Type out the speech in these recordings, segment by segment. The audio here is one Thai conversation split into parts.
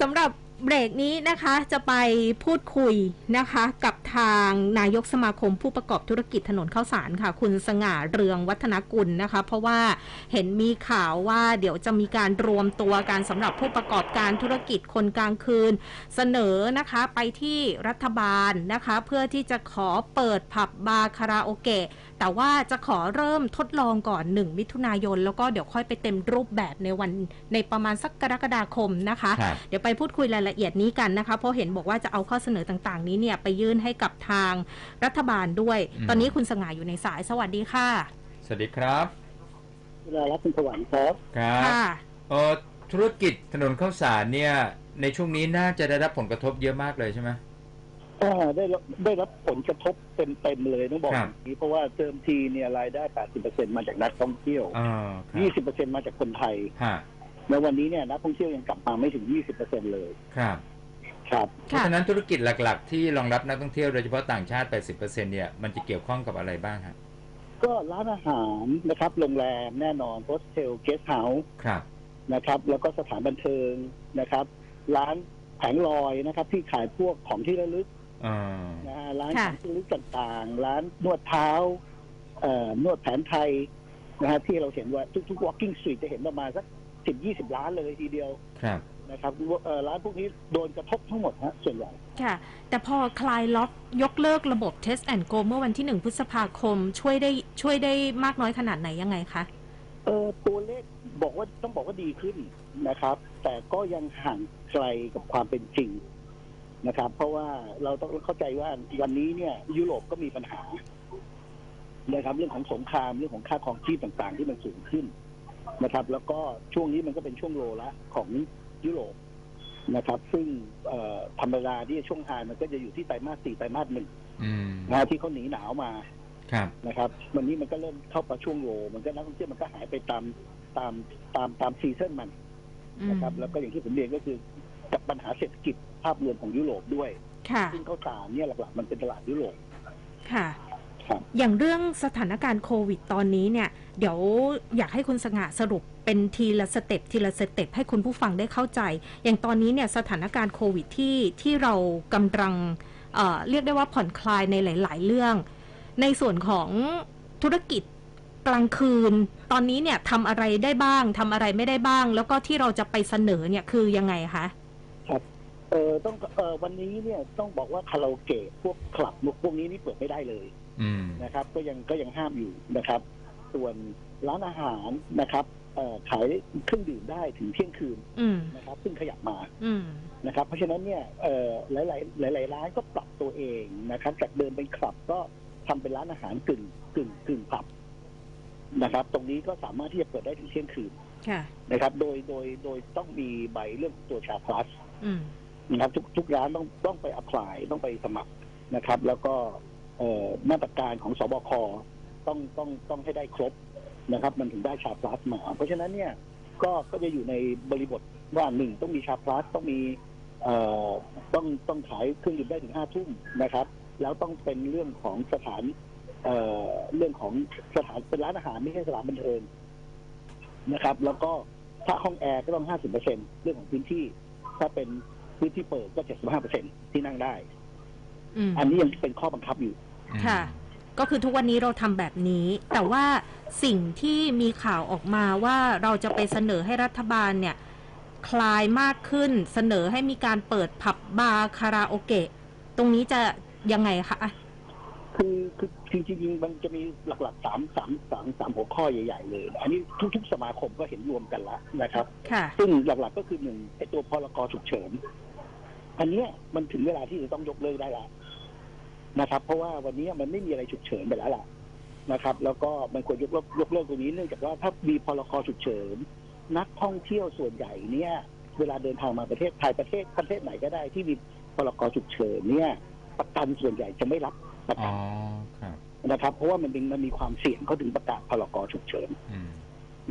สำหรับเบรกนี้นะคะจะไปพูดคุยนะคะกับทางนายกสมาคมผู้ประกอบธุรกิจถนนข้าวสารค่ะ คุณสง่าเรืองวัฒนกุลนะคะ เพราะว่าเห็นมีข่าวว่าเดี๋ยวจะมีการรวมตัวกันสำหรับผู้ประกอบการธุรกิจคนกลางคืน เสนอนะคะไปที่รัฐบาลนะคะ เพื่อที่จะขอเปิดผับบาร์คาราโอเกะ แต่ว่าจะขอเริ่มทดลองก่อน 1 มิถุนายน แล้วก็เดี๋ยวค่อยไปเต็มรูปแบบในวันในประมาณสักกรกฎาคมนะคะครับเดี๋ยวไปพูดคุยรายละเอียดนี้กันนะคะ เพราะเห็นบอกว่าจะเอาข้อเสนอต่างๆ นี้เนี่ยไปยื่นให้กับทางรัฐบาลด้วยอืมตอนนี้คุณสง่าอยู่ในสายสวัสดีค่ะ สวัสดีครับเวลารับคุณสวรรค์ครับครับค่ะเออธุรกิจถนนข้าวสารเนี่ยในช่วงนี้น่าจะได้รับผลกระทบเยอะมากเลยใช่ไหมอ่า ได้รับได้รับผลกระทบเต็มๆเลยต้องบอกคอรับย่างนี้เพราะว่าเติมทีเนี่ยรายได้ 80%มาจากนักท่องเที่ยวอ่าครับ20%มาจากคนไทยฮะในวันนี้เนี่ยนักท่องเที่ยวยังกลับมาไม่ถึง 20%เลยครับครับเพราะฉะนั้นธุรกิจหลัก ๆ ที่รองรับนักท่องเที่ยวโดยเฉพาะต่างชาติ 80%เนี่ยมันจะเกี่ยวข้องกับอะไรบ้างฮะก็ร้านอาหารนะครับโรงแรมแน่นอนโฮสเทลเกสต์เฮาส์ครับนะครับ แล้วก็สถานบันเทิงนะครับ ร้านแผงลอยนะครับ ที่ขายพวกของที่ระลึกอ่า นะฮะร้านค่ะของที่ระลึกต่างๆ ร้านนวดเท้าเอ่อนวดแผนไทยนะฮะที่เราเห็นว่าทุกๆ walking street จะเห็นประมาณสักสิบยี่สิบล้านเลยทีเดียวครับนะครับเอ่อร้านพวกนี้โดนกระทบทั้งหมดฮะส่วนใหญ่ค่ะ แต่พอคลายล็อกยกเลิกระบบ Test and Go เมื่อวันที่1พฤษภาคมช่วยได้ช่วยได้มากน้อยขนาดไหนยังไงคะเออตัวเลขบอกว่าต้องบอกว่าดีขึ้นนะครับ แต่ก็ยังห่างไกลกับความเป็นจริง นะครับ เพราะว่าเราต้องเข้าใจว่าวันนี้เนี่ยยุโรปก็มีปัญหานะครับเรื่องของสงครามเรื่องของค่าครองชีพต่างๆ ที่มันสูงขึ้นนะครับ แล้วก็ช่วงนี้มันก็เป็นช่วงโลละของยุโรปนะครับ ซึ่งเอ่อธรรมดาที่ช่วงไฮมันก็จะอยู่ที่ไตรมาสสี่ไตรมาสหนึ่งอืมนะฮะที่เขาหนีหนาวมาครับนะครับ วันนี้มันก็เริ่มเข้ามาช่วงโลมันก็นักท่องเที่ยวมันก็หายไปตามตามตามตามซีซันมันอืมนะครับ แล้วก็อย่างที่ผมเรียนก็คือกับ ปัญหาเศรษฐกิจภาพรวมของยุโรปด้วย ค่ะ ซึ่งข้าวสารเนี่ยหลักๆมันเป็นตลาดยุโรปค่ะ ครับ อย่างเรื่องสถานการณ์โควิดตอนนี้เนี่ย เดี๋ยวอยากให้คุณสง่าสรุปเป็นทีละสเต็ปทีละสเต็ปให้คุณผู้ฟังได้เข้าใจ อย่างตอนนี้เนี่ยสถานการณ์โควิดที่ที่เรากำลังเอ่อเรียกได้ว่าผ่อนคลายในหลาย ๆ เรื่อง ในส่วนของธุรกิจกลางคืน ตอนนี้เนี่ยทำอะไรได้บ้างทำอะไรไม่ได้บ้าง แล้วก็ที่เราจะไปเสนอเนี่ยคือยังไงคะ เออต้องเออวันนี้เนี่ยต้องบอกว่าคาราโอเกะพวกคลับพวกนี้นี่เปิดไม่ได้เลยอืมนะครับ ก็ยังก็ยังห้ามอยู่นะครับ ส่วนร้านอาหารนะครับเอ่อขายเครื่องดื่มได้ถึงเที่ยงคืนอืมนะครับ ซึ่งขยับมาอืมนะครับ เพราะฉะนั้นเนี่ยเอ่อหลายๆหลายๆร้านก็ปรับตัวเองนะครับ จากเดิมเป็นคลับก็ทำเป็นร้านอาหารกึ่งกึ่งกึ่งผับนะครับ ตรงนี้ก็สามารถที่จะเปิดได้ถึงเที่ยงคืนค่ะ นะครับ โดยโดยโดยต้องมีใบเรื่องตัวชาพลัส อืม นะครับทุกทุกร้านต้องต้องไปอัพพลายต้องไปสมัครนะครับ แล้วก็เอ่อมาตรการของสบคต้องต้องต้องให้ได้ครบนะครับ มันถึงได้ชาพลัสมา เพราะฉะนั้นเนี่ยก็ก็จะอยู่ในบริบทว่าหนึ่งต้องมีชาพลัสต้องมีเอ่อต้องต้องขายเครื่องดื่มได้ถึงห้าทุ่มนะครับ แล้วต้องเป็นเรื่องของสถานเอ่อเรื่องของสถานเป็นร้านอาหารไม่ใช่สถานบันเทิงนะครับ แล้วก็ถ้าห้องแอร์ก็ต้องห้าสิบเปอร์เซ็นเรื่องของพื้นที่ ถ้าเป็น พื้นที่เปิดก็เจ็ดสิบห้าเปอร์เซ็นที่นั่งได้ อืมอันนี้ยังเป็นข้อบังคับอยู่ ค่ะ ก็คือทุกวันนี้เราทำแบบนี้ แต่ว่าสิ่งที่มีข่าวออกมาว่าเราจะไปเสนอให้รัฐบาลเนี่ย คลายมากขึ้นเสนอให้มีการเปิดผับบาร์คาราโอเกะ ตรงนี้จะยังไงคะอะคือคือจริงๆมันจะมีหลักๆสามสามสามสามหัวข้อใหญ่ ๆ เลย อันนี้ทุก ๆ สมาคมก็เห็นรวมกันแล้วนะครับ ค่ะ ซึ่งหลักๆก็คือหนึ่งไอ้ตัวพรกฉุกเฉิน อันเนี้ยมันถึงเวลาที่จะต้องยกเลิกได้แล้วนะครับ เพราะว่าวันนี้มันไม่มีอะไรฉุกเฉินไปแล้วล่ะนะครับ แล้วก็มันควรยกเลิกยกเลิกตรงนี้เนื่องจากว่าถ้ามีพรกฉุกเฉินนักท่องเที่ยวส่วนใหญ่เนี่ย เวลาเดินทางมาประเทศไทยประเทศประเทศไหนก็ได้ที่มีพรกฉุกเฉินเนี่ย ประกันส่วนใหญ่จะไม่รับประอ๋กัอนครับนะครับ เพราะว่ามันเป็นมันมีความเสี่ยงเขาถึงประกาศพรกฉุกเฉิน อืม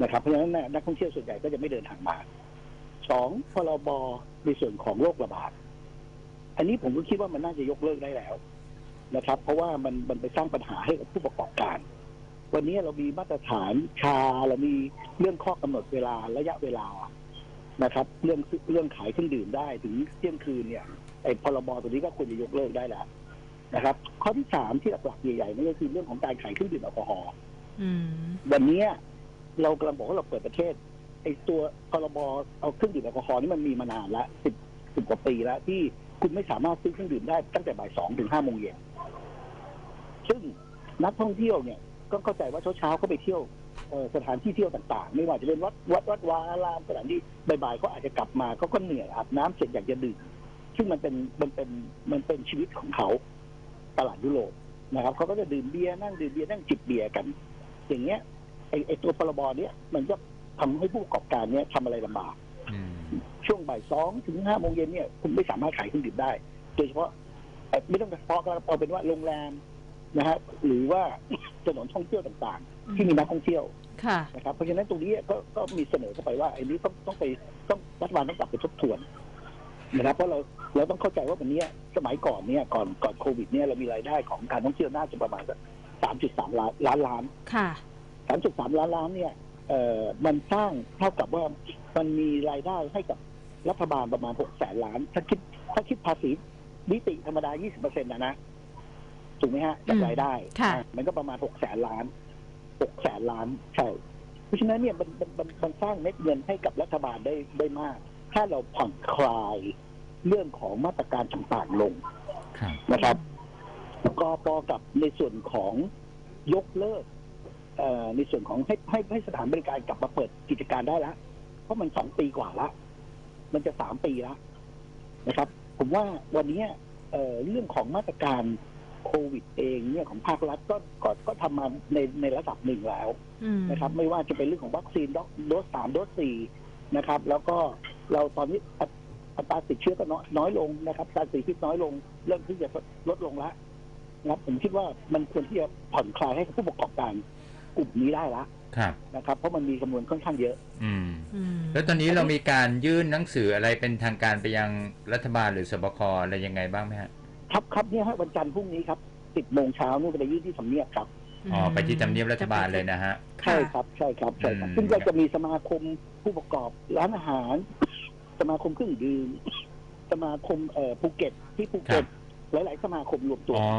นะครับเพราะฉะนั้นน่ะนักท่องเที่ยวส่วนใหญ่ก็จะไม่เดินทางมาสองพรบในส่วนของโรคระบาด อันนี้ผมก็คิดว่ามันน่าจะยกเลิกได้แล้วนะครับ เพราะว่ามันมันไปสร้างปัญหาให้กับผู้ประกอบการ วันนี้เรามีมาตรฐานชาเรามีเรื่องข้อกำหนดเวลาระยะเวลานะครับ เรื่องเรื่องขายเครื่องดื่มได้ถึงเที่ยงคืนเนี่ยไอ้พรบตัวนี้ก็ควรจะยกเลิกได้แล้วนะครับ ข้อที่สามที่หลักๆใหญ่ๆนั่นก็คือเรื่องของการขายเครื่องดื่มแอลกอฮอล์อืมวันเนี้ยเรากำลังบอกว่าเราเปิดประเทศไอ้ตัวพรบเอาเครื่องดื่มแอลกอฮอล์นี่มันมีมานานละสิบสิบกว่าปีแล้วที่ คุณไม่สามารถซื้อเครื่องดื่มได้ตั้งแต่บ่ายสองถึงห้าโมงเย็นซึ่งนักท่องเที่ยวเนี่ย ก็เข้าใจว่าเช้าๆเขาไปเที่ยวสถานที่เที่ยวต่างๆ ไม่ว่าจะเป็นวัดวัดวัดวาอารามสถานที่บ่ายๆเขาอาจจะกลับมาเขาก็เหนื่อยอาบน้ำเสร็จอยากจะดื่มซึ่งมันเป็นมันเป็นมันเป็นชีวิตของเขาตลาดยุโรปนะครับเขาก็จะดื่มเบียร์นั่งดื่มเบียร์นั่งจิบเบียร์กัน อย่างเงี้ยไอไอตัวพรบเนี้ยมันก็ทำให้ผู้ประกอบการเนี้ยทำอะไรลำบาก ช่วงบ่ายสองถึงห้าโมงเย็นเนี่ยคุณไม่สามารถขายเครื่องดื่มได้ โดยเฉพาะเอ่อไม่ต้องเฉพาะก็เอาเป็นว่าโรงแรมนะฮะหรือว่าถนนท่องเที่ยวต่างๆ ที่มีนักท่องเที่ยวค่ะนะครับเพราะฉะนั้นตรงนี้ก็ก็มีเสนอเข้าไปว่าไอ้นี้ต้องต้องไปต้องรัฐบาลต้องกลับไปทบทวนนะครับเพราะเราเราต้องเข้าใจว่าวันเนี้ยสมัยก่อนเนี่ยก่อนก่อนโควิดเนี่ยเรามีรายได้ของการท่องเที่ยวน่าจะประมาณสักสามจุดสามล้านล้านล้านค่ะสามจุดสามล้านล้านเนี่ยเอ่อมันสร้างเท่ากับว่ามันมีรายได้ให้กับ รัฐบาลประมาณหกแสนล้าน ถ้าคิดถ้าคิดภาษีนิติธรรมดา 20เปอร์เซ็นต์นะนะถูกไหมฮะจากอืมรายได้ค่ะอะมันก็ประมาณหกแสนล้านหกแสนล้านใช่เพราะฉะนั้นเนี่ยมันมันมันมันสร้างเม็ดเงินให้กับรัฐบาลได้ได้มาก ถ้าเราผ่อนคลายเรื่องของมาตรการต่างๆลงครับนะครับก็ปอกับในส่วนของยกเลิกเอ่อในส่วนของให้ให้ให้สถานบริการกลับมาเปิดกิจการได้แล้วเพราะมันสองปีกว่าละ มันจะสามปีแล้วนะครับ ผมว่าวันนี้เอ่อเรื่องของมาตรการโควิดเองเนี่ยของภาครัฐก็ก็ก็ทำมาในในระดับหนึ่งแล้วอืมนะครับ ไม่ว่าจะเป็นเรื่องของวัคซีนโดสสามโดสสี่นะครับ แล้วก็เราตอนนี้อัตอัตราติดเชื้อก็น้อยน้อยลงนะครับการเสียชีวิตน้อยลง เริ่มที่จะลดลงแล้วนะครับผมคิดว่ามันควรที่จะผ่อนคลายให้กับผู้ประกอบการกลุ่มนี้ได้ละ ครับนะครับ เพราะมันมีจำนวนค่อนข้างเยอะ อืม อืมแล้วตอนนี้เรามีการยื่นหนังสืออะไรเป็นทางการไปยังรัฐบาลหรือสบคอะไรยังไงบ้างไหมฮะ ครับครับเนี่ยฮะวันจันทร์พรุ่งนี้ครับสิบโมงเช้านู่นไปยื่นที่สำเนียบครับ อ๋อ ไปที่ทำเนียบรัฐบาลเลยนะฮะ ใช่ครับ ใช่ครับใช่ครับ อืม ซึ่งก็จะมีสมาคมผู้ประกอบร้านอาหาร สมาคมเครื่องดื่มสมาคมเอ่อภูเก็ตที่ภูเก็ต หลาย ๆ สมาคมรวมตัวอ๋อ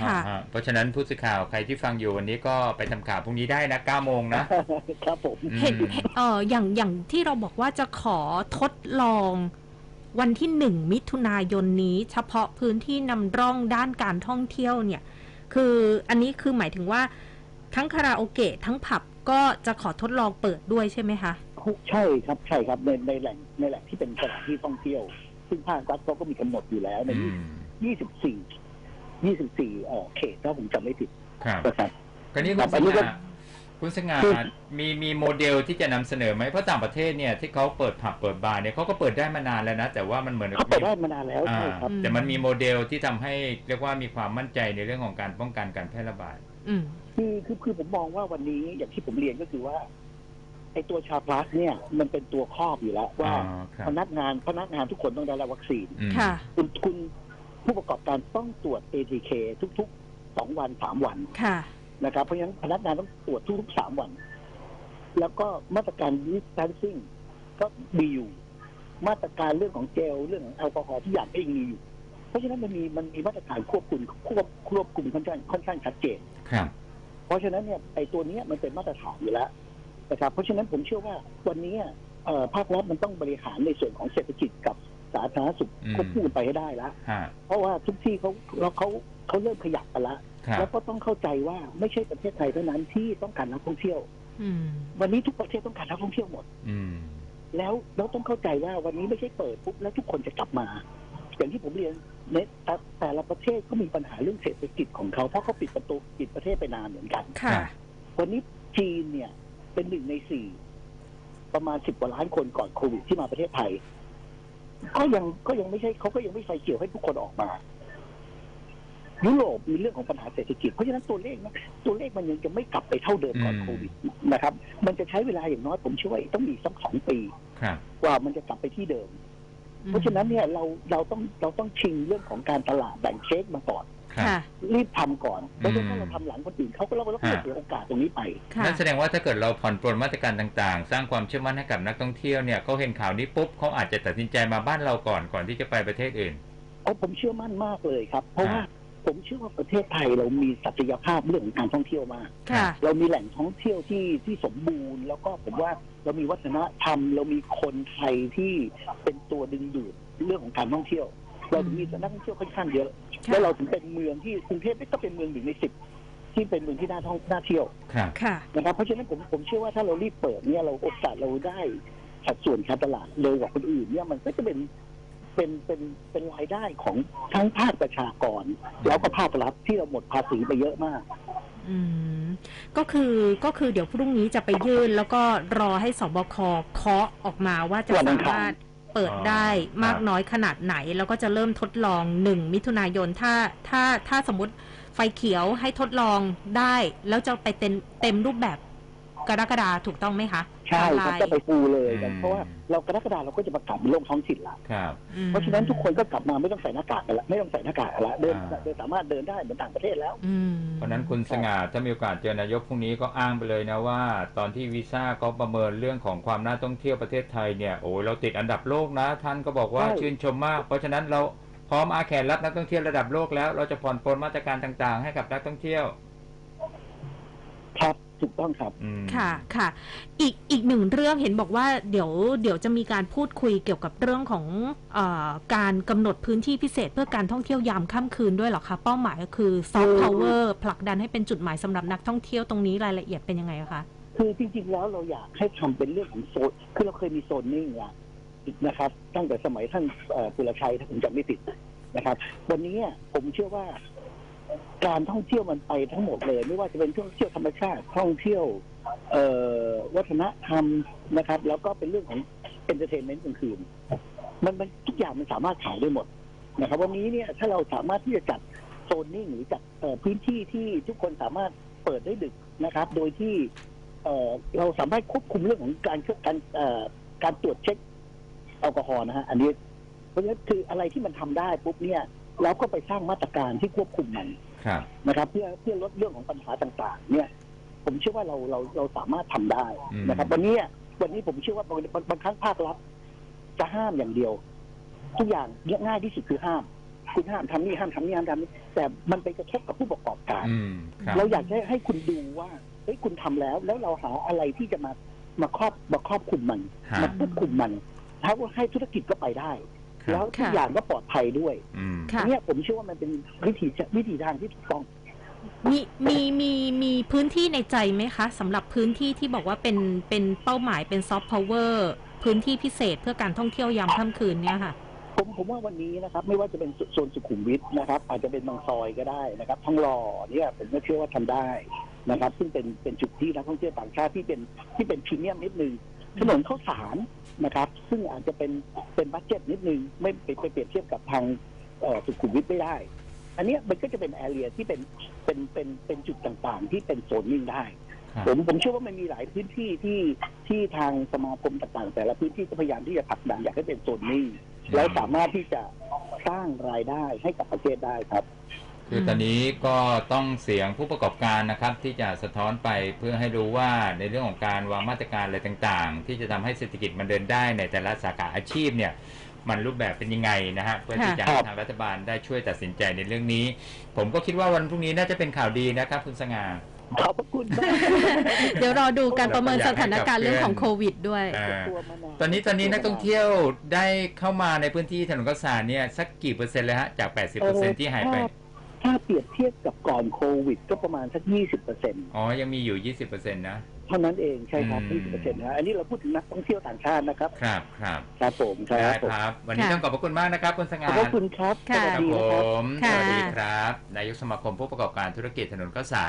ค่ะฮะฮะเพราะฉะนั้นผู้สื่อข่าวใครที่ฟังอยู่วันนี้ก็ไปทำข่าวพรุ่งนี้ได้นะ9โมงนะ ครับผมอืมเห็นเห็นเอออย่างอย่างที่เราบอกว่าจะขอทดลอง วันที่หนึ่งมิถุนายนนี้ เฉพาะพื้นที่นำร่องด้านการท่องเที่ยวเนี่ย คืออันนี้คือหมายถึงว่าทั้งคาราโอเกะทั้งผับก็จะขอทดลองเปิดด้วยใช่ไหมคะ ใช่ครับใช่ครับในในแหล่งในแหล่งที่เป็นสถานที่ท่องเที่ยว ซึ่งภาครัฐเขาก็มีกำหนดอยู่แล้วในอืม 24 24เอ่อเขตถ้าผมจำไม่ผิดครับนะครับคราวนี้คคุรัณบสอันนี้ก็ง่าคุณสง่าคือมีมีโมเดลที่จะนำเสนอไหมเพราะต่างประเทศเนี่ยที่เขาเปิดผับเปิดบาร์เนี่ยเขาก็เปิดได้มานานแล้วนะ แต่ว่ามันเหมือนเขาเปิดได้มานานแล้วอ่าใช่ครับอืมแต่มันมีโมเดลที่ทำให้เรียกว่ามีความมั่นใจในเรื่องของการป้องกันการแพร่ระบาดอืมคือคือคือผมมองว่าวันนี้อย่างที่ผมเรียนก็คือว่าไอ้ตัวชาพลัสเนี่ยมันเป็นตัวครอบอยู่แล้วว่าอ๋อครับพนักงานพนักงานทุกคนต้องได้รับวัคซีนอืมค่ะคุณคุณ ผู้ประกอบการต้องตรวจ ATK ทุกๆสองวันสามวันค่ะนะครับ เพราะฉะนั้นพนักงานต้องตรวจทุกๆสามวัน แล้วก็มาตรการ distancing ก็มีอยู่ มาตรการเรื่องของเจลเรื่องของแอลกอฮอล์ทุกอย่างก็ยังมีอยู่ เพราะฉะนั้นมันมีมันมีมาตรการควบคุมควบควบคุมค่อนข้างค่อนข้างชัดเจนครับเพราะฉะนั้นเนี่ยไอ้ตัวเนี้ยมันเป็นมาตรฐานอยู่แล้วนะครับเพราะฉะนั้นผมเชื่อว่าวันนี้เอ่อภาครัฐมันต้องบริหารในส่วนของเศรษฐกิจกับ สาธารณสุขอืม ควบคู่กันไปให้ได้แล้วฮะ เพราะว่าทุกที่เขาเราเขาเขาเริ่มขยับกันแล้วครับ แล้วก็ต้องเข้าใจว่าไม่ใช่ประเทศไทยเท่านั้นที่ต้องการนักท่องเที่ยว อืม วันนี้ทุกประเทศต้องการนักท่องเที่ยวหมด อืม แล้วเราต้องเข้าใจว่าวันนี้ไม่ใช่เปิดปุ๊บแล้วทุกคนจะกลับมา อย่างที่ผมเรียนในแต่แต่ละประเทศก็มีปัญหาเรื่องเศรษฐกิจของเขาเพราะเขาปิดประตูปิดประเทศไปนานเหมือนกัน ค่ะ วันนี้จีนเนี่ยเป็นหนึ่งในสี่ประมาณสิบกว่าล้านคนก่อนโควิดที่มาประเทศไทย ก็ยังก็ยังไม่ใช่เขาก็ยังไม่ไฟเขียวให้ทุกคนออกมายุโรปมีเรื่องของปัญหาเศรษฐกิจ เพราะฉะนั้นตัวเลขนะตัวเลขมันยังจะไม่กลับไปเท่าเดิมก่อนอืมโควิดนะครับ มันจะใช้เวลาอย่างน้อยผมเชื่อว่าต้องมีสักสองปีครับกว่ามันจะกลับไปที่เดิม เพราะฉะนั้นเนี่ยเราเราต้องเราต้องชิงเรื่องของการตลาดแบ่งเค้กมาก่อน ครับค่ะ รีบทำก่อนเพราะฉะนั้นอืมถ้าเราทำหลังคนอื่นเขาก็เราก็เราก็ฮะเสียโอกาสตรงนี้ไป ค่ะ นั่นแสดงว่าถ้าเกิดเราผ่อนปลนมาตรการต่างๆ สร้างความเชื่อมั่นให้กับนักท่องเที่ยวเนี่ยเขาเห็นข่าวนี้ปุ๊บเขาอาจจะตัดสินใจมาบ้านเราก่อนก่อนที่จะไปประเทศอื่น เอาผมเชื่อมั่นมากเลยครับ เพราะว่าอ่าผมเชื่อว่าประเทศไทยเรามีศักยภาพเรื่องของการท่องเที่ยวมาก ค่ะ เรามีแหล่งท่องเที่ยวที่ที่สมบูรณ์ แล้วก็ผมว่าเรามีวัฒนธรรม เรามีคนไทยที่เป็นตัวดึงดูดเรื่องของการท่องเที่ยว เราถึงมีนักท่องเที่ยวค่อนข้างเยอะค่ะ แล้วเราถึงเป็นเมืองที่กรุงเทพก็เป็นเมืองหนึ่งในสิบที่เป็นเมืองที่น่าท่องน่าเที่ยวครับ ค่ะ นะครับ เพราะฉะนั้นผมผมเชื่อว่าถ้าเรารีบเปิดเนี่ยเราโอกาสเราได้สัดส่วนการตลาดเร็วกว่าคนอื่นเนี่ยมันก็จะเป็นเป็นเป็นเป็นรายได้ของทั้งภาคประชากร แล้วก็ภาครัฐที่เราหมดภาษีไปเยอะมาก อืม ก็คือก็คือเดี๋ยวพรุ่งนี้จะไปยื่น แล้วก็รอให้สบคเคาะออกมาว่าจะวันอัสางคาร มารถ เปิดได้มากน้อยขนาดไหน แล้วก็จะเริ่มทดลองหนึ่งมิถุนายนถ้าถ้าถ้าสมมติไฟเขียวให้ทดลองได้ แล้วจะไปเต็มเต็มรูปแบบ กรกฎาถูกต้องไหมคะใช่ไทม์ครับไลน์ก็ไปฟูเลยกันอืมเพราะว่าเรากรกฎาเราก็จะประกาศเป็นโรคท้องถิ่นละครับอืมเพราะฉะนั้นทุกคนก็กลับมาไม่ต้องใส่หน้ากากกันละไม่ต้องใส่หน้ากากกันละเดินอ่าเดินสามารถเดินได้เหมือนต่างประเทศแล้วอืมเพราะฉะนั้นคุณสง่าถ้ามีโอกาสเจอนายกพรุ่งนี้ก็อ้างไปเลยนะว่า ตอนที่วีซ่าเขาประเมินเรื่องของความน่าท่องเที่ยวประเทศไทยเนี่ยโอ้ยเราติดอันดับโลกนะ ท่านก็บอกว่าใช่ชื่นชมมาก เพราะฉะนั้นเราพร้อมอาแขนรับนักท่องเที่ยวระดับโลกแล้วเราจะผ่อนปลนมาตรการต่างๆ ให้กับนักท่องเที่ยวครับ ถูกต้องครับอืม ค่ะค่ะ อีกอีกหนึ่งเรื่องเห็นบอกว่าเดี๋ยวเดี๋ยวจะมีการพูดคุยเกี่ยวกับเรื่องของเออการกำหนดพื้นที่พิเศษเพื่อการท่องเที่ยวยามค่ำคืนด้วยเหรอคะ เป้าหมายก็คือซอฟต์พาวเวอร์ผลักดันให้เป็นจุดหมายสำหรับนักท่องเที่ยวตรงนี้รายละเอียดเป็นยังไงคะ คือจริงๆแล้วเราอยากให้ทำเป็นเรื่องของโซน คือเราเคยมีโซนนิ่งละนะครับ ตั้งแต่สมัยท่านเอ่อปุรชัยถ้าผมจำไม่ผิดนะครับ วันนี้ผมเชื่อว่า การท่องเที่ยวมันไปทั้งหมดเลย ไม่ว่าจะเป็นท่องเที่ยวธรรมชาติท่องเที่ยวเอ่อวัฒนธรรมนะครับ แล้วก็เป็นเรื่องของเอนเตอร์เทนเมนต์กลางคืนมันมันทุกอย่างมันสามารถขายได้หมดนะครับ วันนี้เนี่ยถ้าเราสามารถที่จะจัดโซนนิ่งหรือจัดพื้นที่ที่ทุกคนสามารถเปิดได้ดึกนะครับ โดยที่เออเราสามารถควบคุมเรื่องของการการเอ่อการตรวจเช็คแอลกอฮอล์นะฮะอันนี้เพราะฉะนั้นคืออะไรที่มันทำได้ปุ๊บเนี่ย เราก็ไปสร้างมาตรการที่ควบคุมมันครับนะครับ เพื่อเพื่อลดเรื่องของปัญหาต่าง ๆ เนี่ย ผมเชื่อว่าเราเราเราสามารถทำได้นะครับ วันนี้วันนี้ผมเชื่อว่าบางบางบางครั้งภาครัฐจะห้ามอย่างเดียว ทุกอย่างง่ายที่สุดคือห้ามคุณห้ามทำนี่ห้ามทำนี่ห้ามทำนี่แต่มันไปกระทบกับผู้ประกอบการอืมครับเราอยากจะให้คุณดูว่าเฮ้ยคุณทำแล้ว แล้วเราหาอะไรที่จะมามาครอบมาครอบคุมมันฮะมาควบคุมมันถ้าว่าให้ธุรกิจก็ไปได้ ครับแล้วทุกค่ะ อย่างก็ปลอดภัยด้วยอืม ค่ะ เนี่ยผมเชื่อว่ามันเป็นวิธีวิธีทางที่ถูกต้อง มีมีมีมีพื้นที่ในใจไหมคะสำหรับพื้นที่ที่บอกว่าเป็นเป็นเป้าหมายเป็นซอฟต์พาวเวอร์พื้นที่พิเศษเพื่อการท่องเที่ยวยามค่ำคืนเนี่ยค่ะ ผมผมว่าวันนี้นะครับไม่ว่าจะเป็นโซนสุขุมวิทนะครับ อาจจะเป็นบางซอยก็ได้นะครับทองหล่อเนี่ยผมก็เชื่อว่าทำได้นะครับ ซึ่งเป็นเป็นจุดที่นักท่องเที่ยวต่างชาติที่เป็นที่เป็นพรีเมียมนิดนึง ถนนข้าวสารนะครับ ซึ่งอาจจะเป็นเป็นบัตเจ็ตนิดนึง ไม่ไปไปเปรียบเทียบกับทางเอ่อสุขุมวิทไม่ได้ อันเนี้ยมันก็จะเป็นแอเรียที่เป็นเป็นเป็นเป็นจุดต่างๆ ที่เป็นโซนนิ่งได้ครับผมผมเชื่อว่ามันมีหลายพื้นที่ที่ที่ทางสมาคมต่างๆ แต่ละพื้นที่ก็พยายามที่จะผลักดันอยากให้เป็นโซนนิ่งแล้วสามารถที่จะสร้างรายได้ให้กับประเทศได้ครับ คือตอนนี้ก็ต้องเสียงผู้ประกอบการนะครับ ที่จะสะท้อนไปเพื่อให้รู้ว่าในเรื่องของการวางมาตรการอะไรต่างๆ ที่จะทำให้เศรษฐกิจมันเดินได้ในแต่ละสาขาอาชีพเนี่ยมันรูปแบบเป็นยังไงนะฮะเพื่อที่จะให้ครับทางรัฐบาลได้ช่วยตัดสินใจในเรื่องนี้ ผมก็คิดว่าวันพรุ่งนี้น่าจะเป็นข่าวดีนะครับคุณสง่าขอบพระคุณมากเดี๋ยวรอดูการประเมินสถานการณ์เรื่องของโควิดด้วยอ่าตัวมานานตอนนี้ตอนนี้นักท่องเที่ยวได้เข้ามาในพื้นที่ถนนข้าวสารเนี่ยสักกี่เปอร์เซ็นต์เลยฮะจาก 80%ที่หายไป ถ้ถ้าเปรียบเทียบกับก่อนโควิด ก็ประมาณสักยี่สิบเปอร์เซ็นต์อ๋อ ยังมีอยู่ 20%นะ เท่านั้นเองใช่ครับอืมยี่สิบเปอร์เซ็นต์นะอันนี้เราพูดถึงนักท่องเที่ยวต่างชาตินะครับ ครับครับครับผมคได้รับผมครับ วันนี้ค่ะ ต้องขอบพระคุณมากนะครับคุณสขง่าอบพระคุณครับค่ะสวัสครับดีผนะครับ ม สค่ะ วัสดีครับ นายกสมาคมผู้ประกอบการธุรกิจถนนข้าวสาร